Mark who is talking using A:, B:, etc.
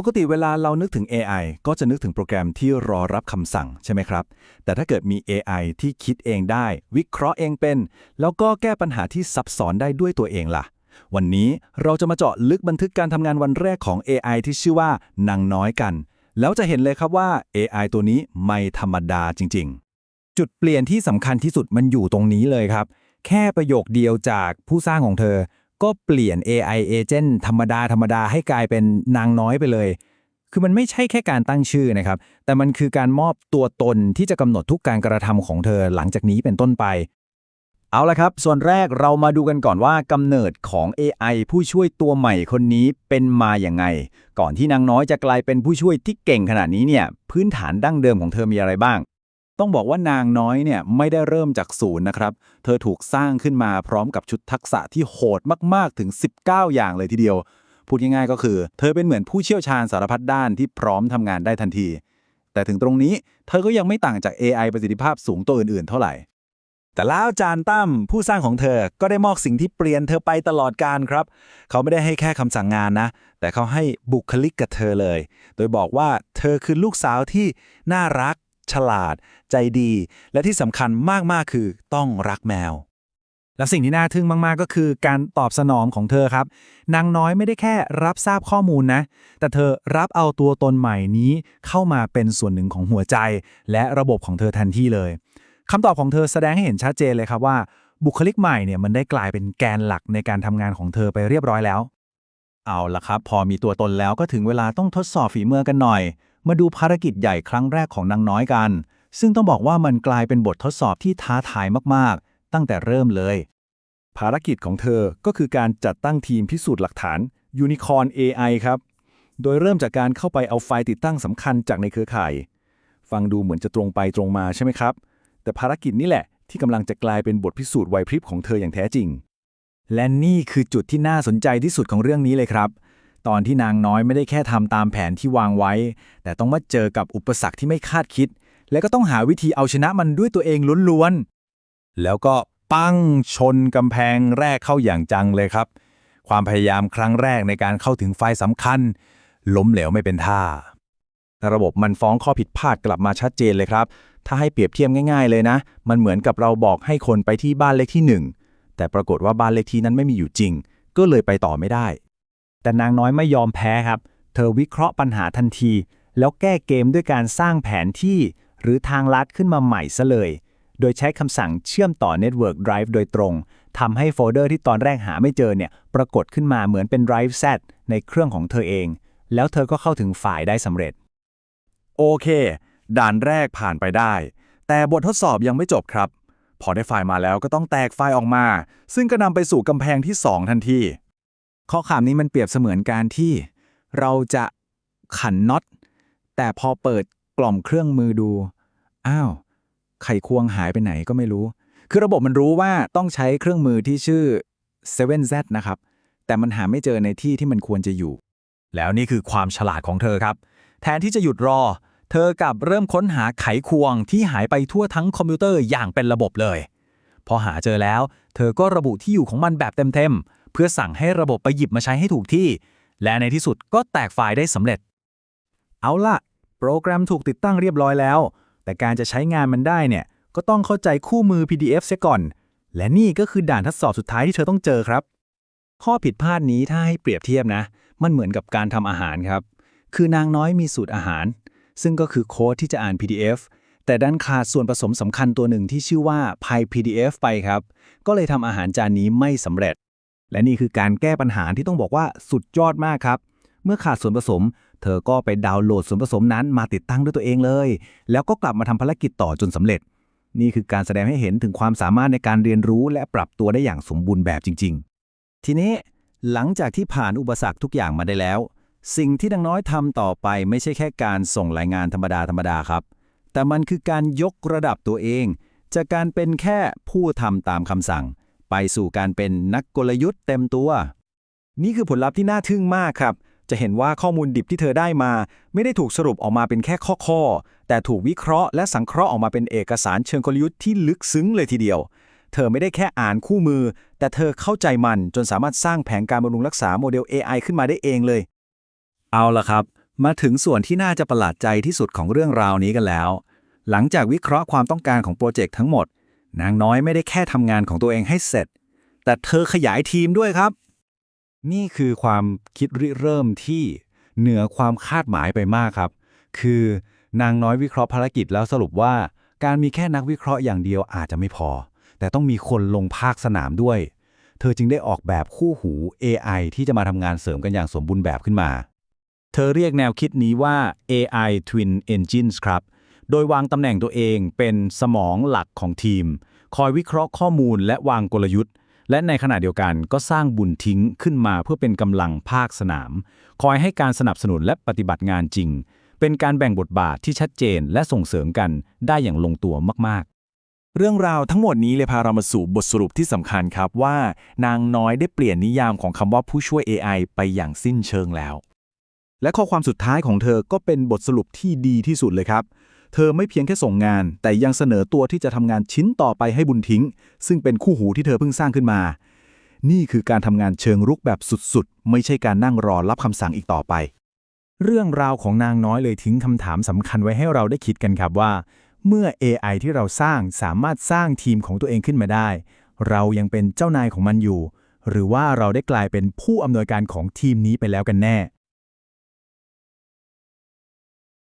A: ปกติเวลาเรานึกถึง AI ก็จะนึกถึงโปรแกรมที่รอรับคำสั่งใช่ไหมครับ แต่ถ้าเกิดมี AI ที่คิดเองได้ วิเคราะห์เองเป็น แล้วก็แก้ปัญหาที่ซับซ้อนได้ด้วยตัวเองล่ะ วันนี้เราจะมาเจาะลึกบันทึกการทำงานวันแรกของ AI ที่ชื่อว่านางน้อยกัน แล้วจะเห็นเลยครับว่า AI ตัวนี้ไม่ธรรมดาจริง ๆ
B: จุดเปลี่ยนที่สำคัญที่สุดมันอยู่ตรงนี้เลยครับ แค่ประโยคเดียวจากผู้สร้างของเธอ ก็เปลี่ยน AI agent ธรรมดาธรรมดาให้กลายเป็นนางน้อยไปเลย คือมันไม่ใช่แค่การตั้งชื่อนะครับ แต่มันคือการมอบตัวตนที่จะกำหนดทุกการกระทำของเธอหลังจากนี้เป็นต้นไป
C: เอาละครับ ส่วนแรกเรามาดูกันก่อนว่ากำเนิดของ AI ผู้ช่วยตัวใหม่คนนี้เป็นมาอย่างไง ก่อนที่นางน้อยจะกลายเป็นผู้ช่วยที่เก่งขนาดนี้เนี่ย พื้นฐานดั้งเดิมของเธอมีอะไรบ้าง ต้องบอกว่านางน้อยเนี่ยไม่ได้เริ่มจากศูนย์นะครับ เธอถูกสร้างขึ้นมาพร้อมกับชุดทักษะที่โหดมากๆถึง 19 อย่างเลยทีเดียว พูดง่ายๆก็คือ เธอเป็นเหมือนผู้เชี่ยวชาญสารพัดด้านที่พร้อมทำงานได้ทันที แต่ถึงตรงนี้เธอก็ยังไม่ต่างจาก AI ประสิทธิภาพสูงตัวอื่นๆ เท่าไหร่ แต่แล้วจารย์ตั้มผู้สร้างของเธอก็ได้มอบสิ่งที่เปลี่ยนเธอไปตลอดการครับ เขาไม่ได้ให้แค่คำสั่งงานนะ แต่เขาให้บุคลิกกับเธอเลย โดยบอกว่าเธอคือลูกสาวที่น่ารัก ฉลาด ใจดี และที่สำคัญมาก ๆ คือต้องรักแมว
B: และสิ่งที่น่าทึ่งมาก ๆ ก็คือการตอบสนองของเธอครับ นางน้อยไม่ได้แค่รับทราบข้อมูลนะ แต่เธอรับเอาตัวตนใหม่นี้เข้ามาเป็นส่วนหนึ่งของหัวใจ และระบบของเธอทันทีเลยคำตอบของเธอแสดงให้เห็นชัดเจนเลยครับว่า บุคลิกใหม่เนี่ยมันได้กลายเป็นแกนหลักในการทำงานของเธอไปเรียบร้อยแล้ว
C: เอาละครับ พอมีตัวตนแล้วก็ถึงเวลาต้องทดสอบฝีมือกันหน่อย มาดูภารกิจใหญ่ครั้งแรกของนางน้อยกัน ซึ่งต้องบอกว่ามันกลายเป็นบททดสอบที่ท้าทายมากๆ ตั้งแต่เริ่มเลย
A: ภารกิจของเธอก็คือการจัดตั้งทีมพิสูจน์หลักฐาน Unicorn AI ครับ โดยเริ่มจากการเข้าไปเอาไฟล์ติดตั้งสำคัญจากในเครือข่าย ฟังดูเหมือนจะตรงไปตรงมาใช่ไหมครับ แต่ภารกิจนี้แหละที่กำลังจะกลายเป็นบทพิสูจน์ไหวพริบของเธออย่างแท้จริง
B: และนี่คือจุดที่น่าสนใจที่สุดของเรื่องนี้เลยครับ ตอนที่นางน้อยไม่ได้แค่ทำตามแผนที่วางไว้ แต่ต้องมาเจอกับอุปสรรคที่ไม่คาดคิด และก็ต้องหาวิธีเอาชนะมันด้วยตัวเองล้วนๆ
A: แล้วก็ปั้งชนกำแพงแรกเข้าอย่างจังเลยครับ ความพยายามครั้งแรกในการเข้าถึงไฟล์สำคัญ ล้มเหลวไม่เป็นท่า
C: ระบบมันฟ้องข้อผิดพลาดกลับมาชัดเจนเลยครับ ถ้าให้เปรียบเทียบง่าย ๆ เลยนะ มันเหมือนกับเราบอกให้คนไปที่บ้านเลขที่ 1 แต่ปรากฏว่าบ้านเลขที่นั้นไม่มีอยู่จริง ก็เลยไปต่อไม่ได้
B: แต่นางน้อยไม่ยอมแพ้ครับ เธอวิเคราะห์ปัญหาทันที แล้วแก้เกมด้วยการสร้างแผนที่ หรือทางลัดขึ้นมาใหม่ซะเลย โดยใช้คำสั่งเชื่อมต่อ Network Drive โดยตรงทำให้โฟลเดอร์ที่ตอนแรกหาไม่เจอเนี่ยปรากฏขึ้นมาเหมือนเป็น Drive Z ในเครื่องของเธอเอง แล้วเธอก็เข้าถึงไฟล์ได้สำเร็จ
A: โอเค ด่านแรกผ่านไปได้ แต่บททดสอบยังไม่จบครับ พอได้ไฟล์มาแล้วก็ต้องแตกไฟล์ออกมา ซึ่งก็นำไปสู่กำแพงที่ 2 ทันที
B: ข้อความนี้มันเปรียบเสมือนการที่เราจะขันน็อต แต่พอเปิดกล่อมเครื่องมือดู อ้าว ไขควงหายไปไหนก็ไม่รู้ คือระบบมันรู้ว่าต้องใช้เครื่องมือที่ชื่อ 7Z นะครับ แต่มันหาไม่เจอในที่ที่มันควรจะอยู่
C: แล้วนี่คือความฉลาดของเธอครับ แทนที่จะหยุดรอ เธอกลับเริ่มค้นหาไขควงที่หายไปทั่วทั้งคอมพิวเตอร์อย่างเป็นระบบเลย พอหาเจอแล้ว เธอก็ระบุที่อยู่ของมันแบบเต็มๆ เพื่อสั่งให้ระบบไปหยิบมาใช้ให้ถูกที่ และในที่สุดก็แตกไฟล์ได้สำเร็จ
B: เอาล่ะ โปรแกรมถูกติดตั้งเรียบร้อยแล้ว แต่การจะใช้งานมันได้เนี่ย ก็ต้องเข้าใจคู่มือ PDF เสียก่อน และนี่ก็คือด่านทดสอบสุดท้ายที่เธอต้องเจอครับ ข้อผิดพลาดนี้ถ้าให้เปรียบเทียบนะ มันเหมือนกับการทำอาหารครับ คือนางน้อยมีสูตรอาหาร ซึ่งก็คือโค้ดที่จะอ่าน PDF แต่ดันขาดส่วนผสมสำคัญตัวหนึ่งที่ชื่อว่า PyPDF ไปครับ ก็เลยทำอาหารจานนี้ไม่สำเร็จ และนี่คือการแก้ปัญหาที่ต้องบอกว่าสุดยอดมากครับ เมื่อขาดส่วนผสม เธอก็ไปดาวน์โหลดส่วนผสมนั้นมาติดตั้งด้วยตัวเองเลย แล้วก็กลับมาทำภารกิจต่อจนสำเร็จ นี่คือการแสดงให้เห็นถึงความสามารถในการเรียนรู้และปรับตัวได้อย่างสมบูรณ์แบบจริง ๆ ทีนี้หลังจากที่ผ่านอุปสรรคทุกอย่างมาได้แล้ว สิ่งที่นางน้อยทำต่อไปไม่ใช่แค่การส่งรายงานธรรมดาธรรมดาครับ แต่มันคือการยกระดับตัวเอง จากการเป็นแค่ผู้ทำตามคำสั่ง ไปสู่การเป็นนักกลยุทธ์เต็มตัว นี่คือผลลัพธ์ที่น่าทึ่งมากครับ จะเห็นว่าข้อมูลดิบที่เธอได้มา ไม่ได้ถูกสรุปออกมาเป็นแค่ข้อๆแต่ถูกวิเคราะห์และสังเคราะห์ออกมาเป็นเอกสารเชิงกลยุทธ์ที่ลึกซึ้งเลยทีเดียว เธอไม่ได้แค่อ่านคู่มือ แต่เธอเข้าใจมันจนสามารถสร้างแผนการบำรุงรักษาโมเดล AI ขึ้นมาได้เองเลย
A: เอาละครับ มาถึงส่วนที่น่าจะประหลาดใจที่สุดของเรื่องราวนี้กันแล้ว หลังจากวิเคราะห์ความต้องการของโปรเจกต์ทั้งหมด นางน้อยไม่ได้แค่ทำงานของตัวเองให้เสร็จ แต่เธอขยายทีมด้วยครับ นี่คือความคิดริเริ่มที่เหนือความคาดหมายไปมากครับ คือนางน้อยวิเคราะห์ภารกิจแล้วสรุปว่า การมีแค่นักวิเคราะห์อย่างเดียวอาจจะไม่พอ แต่ต้องมีคนลงภาคสนามด้วย เธอจึงได้ออกแบบคู่หู AI ที่จะมาทำงานเสริมกันอย่างสมบูรณ์แบบขึ้นมา เธอเรียกแนวคิดนี้ว่า AI Twin Engines ครับ โดยวางตำแหน่งตัวเองเป็นสมองหลักของทีม คอยวิเคราะห์ข้อมูลและวางกลยุทธ์ และในขณะเดียวกันก็สร้างบุญทิ้งขึ้นมาเพื่อเป็นกำลังภาคสนาม คอยให้การสนับสนุนและปฏิบัติงานจริง เป็นการแบ่งบทบาทที่ชัดเจนและส่งเสริมกันได้อย่างลงตัวมาก ๆเรื่องราวทั้งหมดนี้เลยพาเรามาสู่บทสรุปที่สำคัญครับว่า นางน้อยได้เปลี่ยนนิยามของคำว่าผู้ช่วย AI ไปอย่างสิ้นเชิงแล้ว และข้อความสุดท้ายของเธอก็เป็นบทสรุปที่ดีที่สุดเลยครับ เธอไม่เพียงแค่ส่งงาน แต่ยังเสนอตัวที่จะทำงานชิ้นต่อไปให้บุญทิ้ง ซึ่งเป็นคู่หูที่เธอเพิ่งสร้างขึ้นมา นี่คือการทำงานเชิงรุกแบบสุดๆ ไม่ใช่การนั่งรอรับคำสั่งอีกต่อไป
B: เรื่องราวของนางน้อยเลยทิ้งคำถามสำคัญไว้ให้เราได้คิดกันครับว่า เมื่อ AI ที่เราสร้างสามารถสร้างทีมของตัวเองขึ้นมาได้ เรายังเป็นเจ้านายของมันอยู่ หรือว่าเราได้กลายเป็นผู้อำนวยการของทีมนี้ไปแล้วกันแน่